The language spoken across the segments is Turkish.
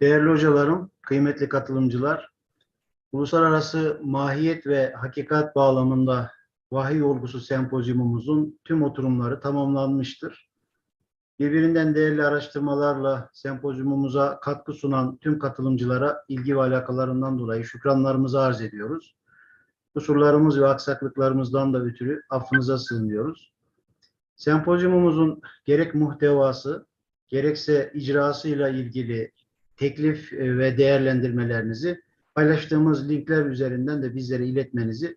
Değerli hocalarım, kıymetli katılımcılar, uluslararası mahiyet ve hakikat bağlamında vahiy olgusu sempozyumumuzun tüm oturumları tamamlanmıştır. Birbirinden değerli araştırmalarla sempozyumumuza katkı sunan tüm katılımcılara ilgi ve alakalarından dolayı şükranlarımızı arz ediyoruz. Kusurlarımız ve aksaklıklarımızdan da ötürü affınıza sığınıyoruz. Sempozyumumuzun gerek muhtevası, gerekse icrasıyla ilgili teklif e, ve değerlendirmelerinizi paylaştığımız linkler üzerinden de bizlere iletmenizi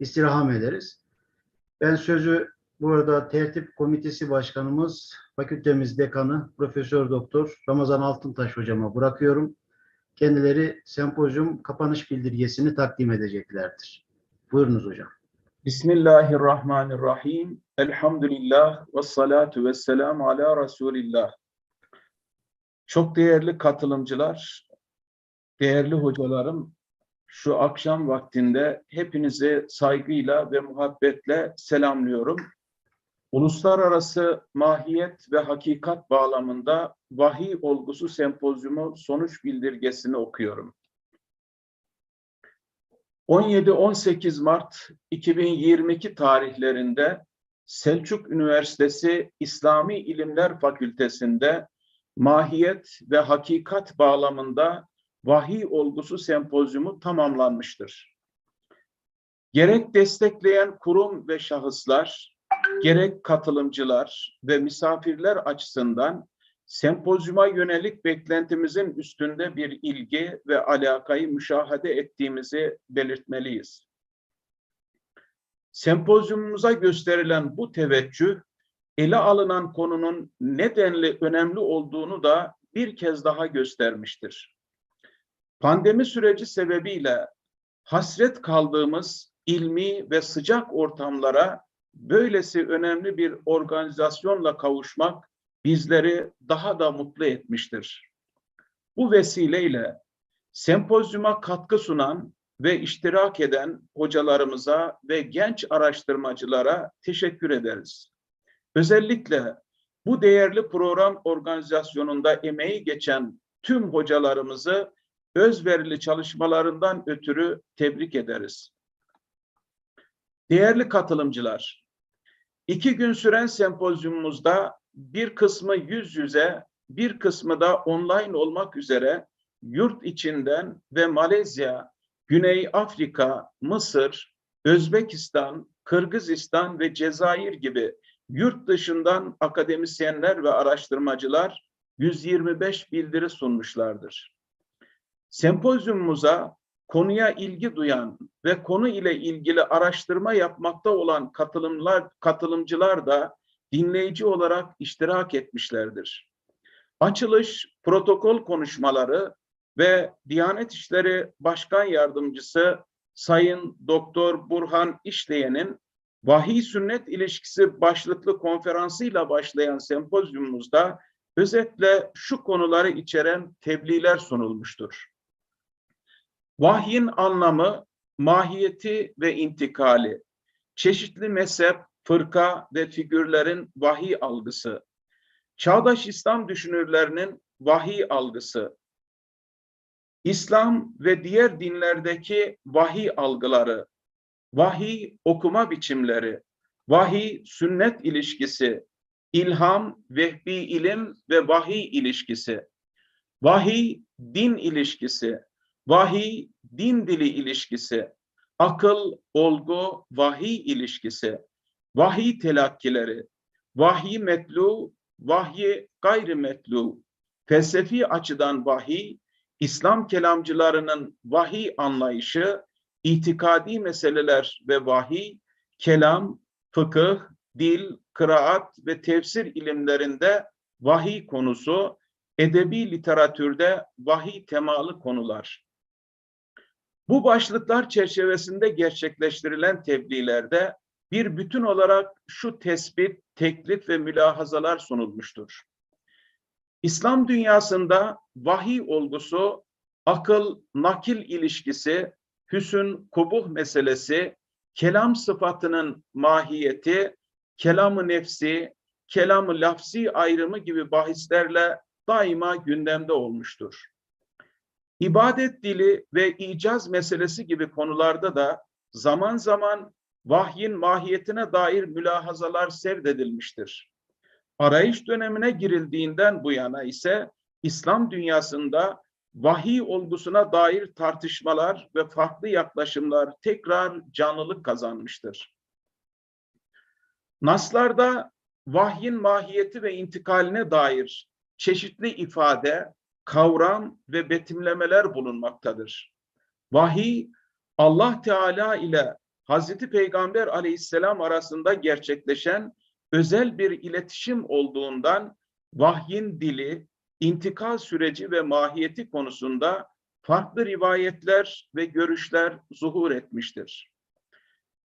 istirham ederiz. Ben sözü burada tertip komitesi başkanımız, fakültemiz dekanı Profesör Doktor Ramazan Altıntaş hocama bırakıyorum. Kendileri sempozyum kapanış bildirgesini takdim edeceklerdir. Buyurunuz hocam. Bismillahirrahmanirrahim. Elhamdülillah ve salatu ve selamu ala Resulillah. Çok değerli katılımcılar, değerli hocalarım, şu akşam vaktinde hepinizi saygıyla ve muhabbetle selamlıyorum. Uluslararası mahiyet ve hakikat bağlamında vahiy olgusu sempozyumu sonuç bildirgesini okuyorum. 17-18 Mart 2022 tarihlerinde Selçuk Üniversitesi İslami İlimler Fakültesi'nde mahiyet ve hakikat bağlamında vahiy olgusu sempozyumu tamamlanmıştır. Gerek destekleyen kurum ve şahıslar, gerek katılımcılar ve misafirler açısından sempozyuma yönelik beklentimizin üstünde bir ilgi ve alakayı müşahede ettiğimizi belirtmeliyiz. Sempozyumumuza gösterilen bu teveccüh, ele alınan konunun nedenli önemli olduğunu da bir kez daha göstermiştir. Pandemi süreci sebebiyle hasret kaldığımız ilmi ve sıcak ortamlara böylesi önemli bir organizasyonla kavuşmak bizleri daha da mutlu etmiştir. Bu vesileyle sempozyuma katkı sunan ve iştirak eden hocalarımıza ve genç araştırmacılara teşekkür ederiz. Özellikle bu değerli program organizasyonunda emeği geçen tüm hocalarımızı özverili çalışmalarından ötürü tebrik ederiz. Değerli katılımcılar, iki gün süren sempozyumumuzda bir kısmı yüz yüze, bir kısmı da online olmak üzere yurt içinden ve Malezya, Güney Afrika, Mısır, Özbekistan, Kırgızistan ve Cezayir gibi yurt dışından akademisyenler ve araştırmacılar 125 bildiri sunmuşlardır. Sempozyumumuza konuya ilgi duyan ve konu ile ilgili araştırma yapmakta olan katılımlar, katılımcılar da dinleyici olarak iştirak etmişlerdir. Açılış, protokol konuşmaları ve Diyanet İşleri Başkan Yardımcısı Sayın Doktor Burhan İşleyen'in vahiy sünnet ilişkisi başlıklı konferansıyla başlayan sempozyumumuzda özetle şu konuları içeren tebliğler sunulmuştur. Vahyin anlamı, mahiyeti ve intikali, çeşitli mezhep, fırka ve figürlerin vahiy algısı, çağdaş İslam düşünürlerinin vahiy algısı, İslam ve diğer dinlerdeki vahiy algıları, vahiy okuma biçimleri, vahiy sünnet ilişkisi, ilham, vehbi ilim ve vahiy ilişkisi, vahiy din ilişkisi, vahiy din dili ilişkisi, akıl, olgu, vahiy ilişkisi, vahiy telakkileri, vahiy metlu, vahiy gayrimetlu, felsefi açıdan vahiy, İslam kelamcılarının vahiy anlayışı, itikadi meseleler ve vahiy, kelam, fıkıh, dil, kıraat ve tefsir ilimlerinde vahiy konusu, edebi literatürde vahiy temalı konular. Bu başlıklar çerçevesinde gerçekleştirilen tebliğlerde bir bütün olarak şu tespit, teklif ve mülahazalar sunulmuştur. İslam dünyasında vahiy olgusu, akıl nakil ilişkisi, hüsn kubuh meselesi, kelam sıfatının mahiyeti, kelamı nefsi, kelamı lafzi ayrımı gibi bahislerle daima gündemde olmuştur. İbadet dili ve icaz meselesi gibi konularda da zaman zaman vahyin mahiyetine dair mülahazalar serdedilmiştir. Arayış dönemine girildiğinden bu yana ise İslam dünyasında vahiy olgusuna dair tartışmalar ve farklı yaklaşımlar tekrar canlılık kazanmıştır. Naslarda vahyin mahiyeti ve intikaline dair çeşitli ifade, kavram ve betimlemeler bulunmaktadır. Vahiy Allah Teala ile Hazreti Peygamber Aleyhisselam arasında gerçekleşen özel bir iletişim olduğundan vahyin dili, intikal süreci ve mahiyeti konusunda farklı rivayetler ve görüşler zuhur etmiştir.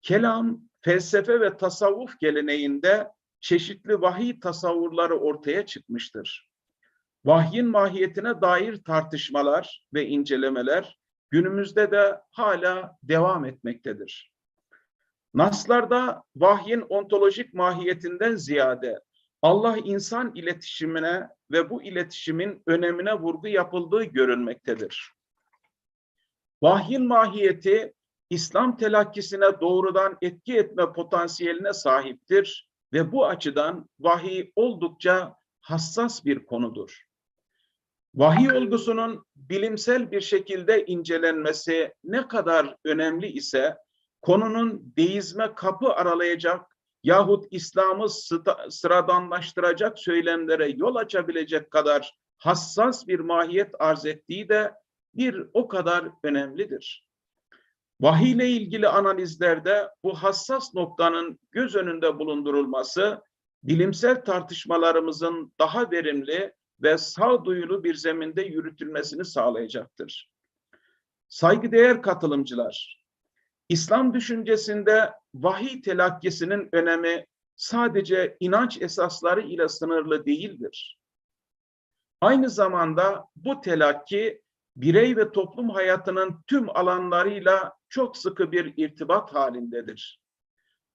Kelam, felsefe ve tasavvuf geleneğinde çeşitli vahiy tasavvurları ortaya çıkmıştır. Vahyin mahiyetine dair tartışmalar ve incelemeler günümüzde de hala devam etmektedir. Naslarda vahyin ontolojik mahiyetinden ziyade Allah insan iletişimine ve bu iletişimin önemine vurgu yapıldığı görülmektedir. Vahyin mahiyeti İslam telakkisine doğrudan etki etme potansiyeline sahiptir ve bu açıdan vahiy oldukça hassas bir konudur. Vahiy olgusunun bilimsel bir şekilde incelenmesi ne kadar önemli ise konunun deizme kapı aralayacak yahut İslam'ı sıradanlaştıracak söylemlere yol açabilecek kadar hassas bir mahiyet arz ettiği de bir o kadar önemlidir. Vahiy ile ilgili analizlerde bu hassas noktanın göz önünde bulundurulması, bilimsel tartışmalarımızın daha verimli ve sağduyulu bir zeminde yürütülmesini sağlayacaktır. Saygıdeğer katılımcılar, İslam düşüncesinde vahiy telakkisinin önemi sadece inanç esasları ile sınırlı değildir. Aynı zamanda bu telakki birey ve toplum hayatının tüm alanlarıyla çok sıkı bir irtibat halindedir.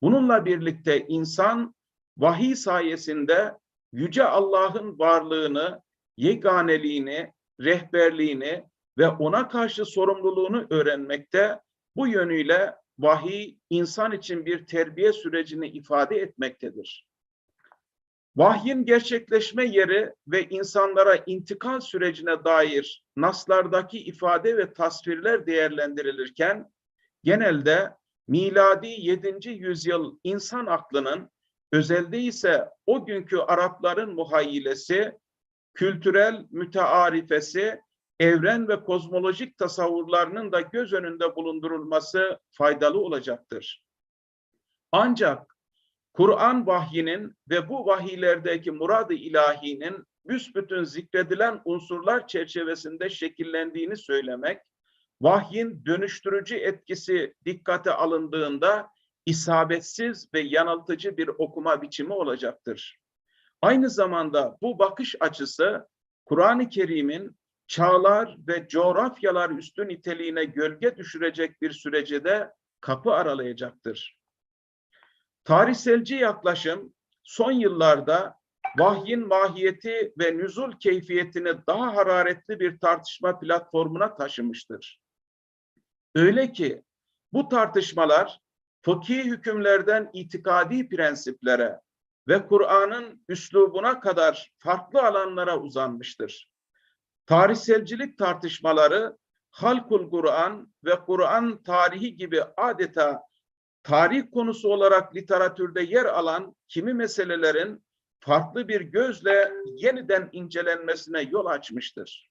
Bununla birlikte insan vahiy sayesinde yüce Allah'ın varlığını, yeganeliğini, rehberliğini ve ona karşı sorumluluğunu öğrenmekte bu yönüyle vahiy insan için bir terbiye sürecini ifade etmektedir. Vahyin gerçekleşme yeri ve insanlara intikal sürecine dair naslardaki ifade ve tasvirler değerlendirilirken genelde miladi 7. yüzyıl insan aklının özelde ise o günkü Arapların muhayyilesi, kültürel mütearifesi evren ve kozmolojik tasavvurlarının da göz önünde bulundurulması faydalı olacaktır. Ancak Kur'an vahyinin ve bu vahiylerdeki murad-ı ilahinin büsbütün zikredilen unsurlar çerçevesinde şekillendiğini söylemek, vahyin dönüştürücü etkisi dikkate alındığında isabetsiz ve yanıltıcı bir okuma biçimi olacaktır. Aynı zamanda bu bakış açısı Kur'an-ı Kerim'in çağlar ve coğrafyalar üstü niteliğine gölge düşürecek bir sürece de kapı aralayacaktır. Tarihselci yaklaşım son yıllarda vahyin mahiyeti ve nüzul keyfiyetini daha hararetli bir tartışma platformuna taşımıştır. Öyle ki bu tartışmalar fıkhi hükümlerden itikadi prensiplere ve Kur'an'ın üslubuna kadar farklı alanlara uzanmıştır. Tarihselcilik tartışmaları Halkul Kur'an ve Kur'an tarihi gibi adeta tarih konusu olarak literatürde yer alan kimi meselelerin farklı bir gözle yeniden incelenmesine yol açmıştır.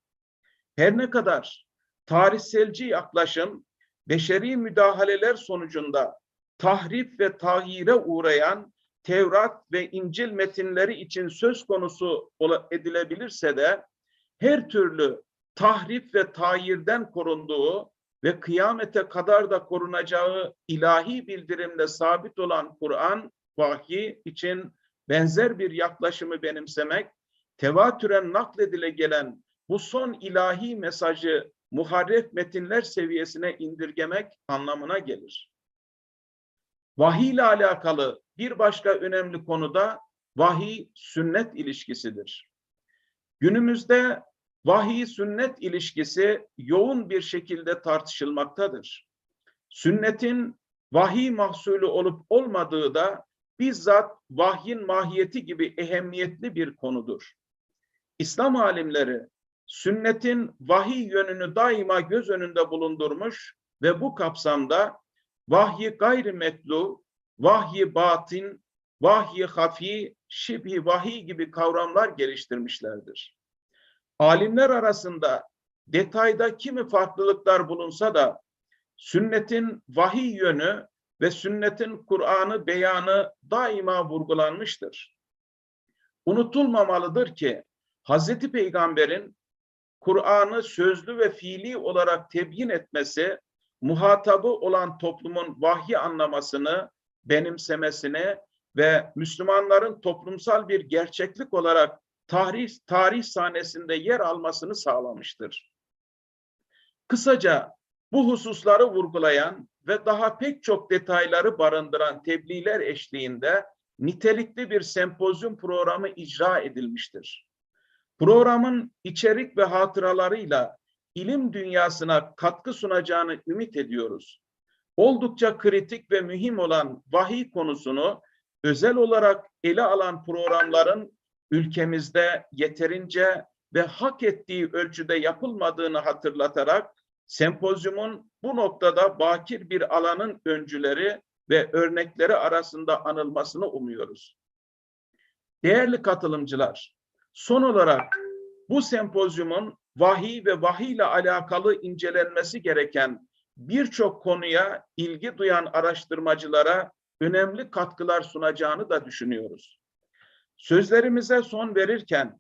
Her ne kadar tarihselci yaklaşım beşeri müdahaleler sonucunda tahrif ve tahyire uğrayan Tevrat ve İncil metinleri için söz konusu edilebilirse de her türlü tahrif ve tahyirden korunduğu ve kıyamete kadar da korunacağı ilahi bildirimle sabit olan Kur'an vahyi için benzer bir yaklaşımı benimsemek tevatüren nakledile gelen bu son ilahi mesajı muharref metinler seviyesine indirgemek anlamına gelir. Vahiy ile alakalı bir başka önemli konuda vahiy sünnet ilişkisidir. Günümüzde vahiy sünnet ilişkisi yoğun bir şekilde tartışılmaktadır. Sünnetin vahiy mahsulü olup olmadığı da bizzat vahyin mahiyeti gibi ehemmiyetli bir konudur. İslam alimleri sünnetin vahiy yönünü daima göz önünde bulundurmuş ve bu kapsamda vahyi gayrimetlu, vahyi batin, vahyi hafi, şibhi vahiy gibi kavramlar geliştirmişlerdir. Alimler arasında detayda kimi farklılıklar bulunsa da sünnetin vahiy yönü ve sünnetin Kur'an'ı beyanı daima vurgulanmıştır. Unutulmamalıdır ki Hazreti Peygamber'in Kur'an'ı sözlü ve fiili olarak tebyin etmesi, muhatabı olan toplumun vahyi anlamasını, benimsemesini ve Müslümanların toplumsal bir gerçeklik olarak tarih, tarih sahnesinde yer almasını sağlamıştır. Kısaca bu hususları vurgulayan ve daha pek çok detayları barındıran tebliğler eşliğinde nitelikli bir sempozyum programı icra edilmiştir. Programın içerik ve hatıralarıyla ilim dünyasına katkı sunacağını ümit ediyoruz. Oldukça kritik ve mühim olan vahiy konusunu özel olarak ele alan programların ülkemizde yeterince ve hak ettiği ölçüde yapılmadığını hatırlatarak sempozyumun bu noktada bakir bir alanın öncüleri ve örnekleri arasında anılmasını umuyoruz. Değerli katılımcılar, son olarak bu sempozyumun vahiy ve vahiy ile alakalı incelenmesi gereken birçok konuya ilgi duyan araştırmacılara önemli katkılar sunacağını da düşünüyoruz. Sözlerimize son verirken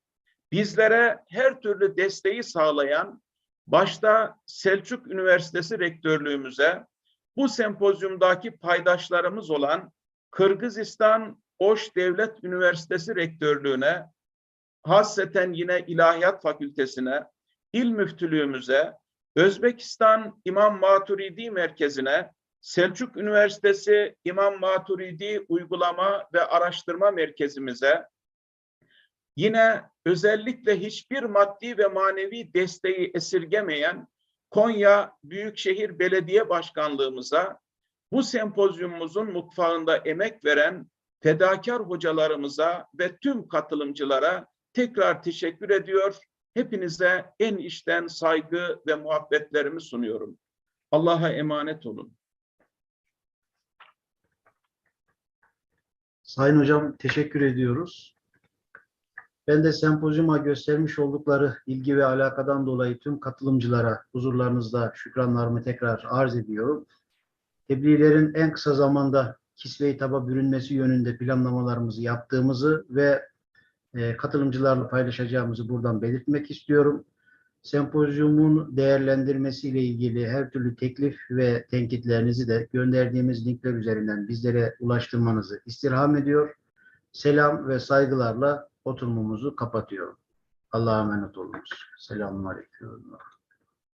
bizlere her türlü desteği sağlayan başta Selçuk Üniversitesi Rektörlüğümüze, bu sempozyumdaki paydaşlarımız olan Kırgızistan Oş Devlet Üniversitesi Rektörlüğüne, hasreten yine İlahiyat Fakültesine, İl Müftülüğümüze, Özbekistan İmam Maturidi Merkezi'ne, Selçuk Üniversitesi İmam Maturidi Uygulama ve Araştırma Merkezimize, yine özellikle hiçbir maddi ve manevi desteği esirgemeyen Konya Büyükşehir Belediye Başkanlığımıza, bu sempozyumumuzun mutfağında emek veren fedakar hocalarımıza ve tüm katılımcılara tekrar teşekkür ediyor. Hepinize en içten saygı ve muhabbetlerimi sunuyorum. Allah'a emanet olun. Sayın Hocam teşekkür ediyoruz. Ben de sempozyuma göstermiş oldukları ilgi ve alakadan dolayı tüm katılımcılara huzurlarınızda şükranlarımı tekrar arz ediyorum. Tebliğlerin en kısa zamanda kisve hitaba bürünmesi yönünde planlamalarımızı yaptığımızı ve e, katılımcılarla paylaşacağımızı buradan belirtmek istiyorum. Sempozyumun değerlendirmesiyle ilgili her türlü teklif ve tenkitlerinizi de gönderdiğimiz linkler üzerinden bizlere ulaştırmanızı istirham ediyor. Selam ve saygılarla oturumumuzu kapatıyorum. Allah'a emanet olunuz. Selamun Aleyküm.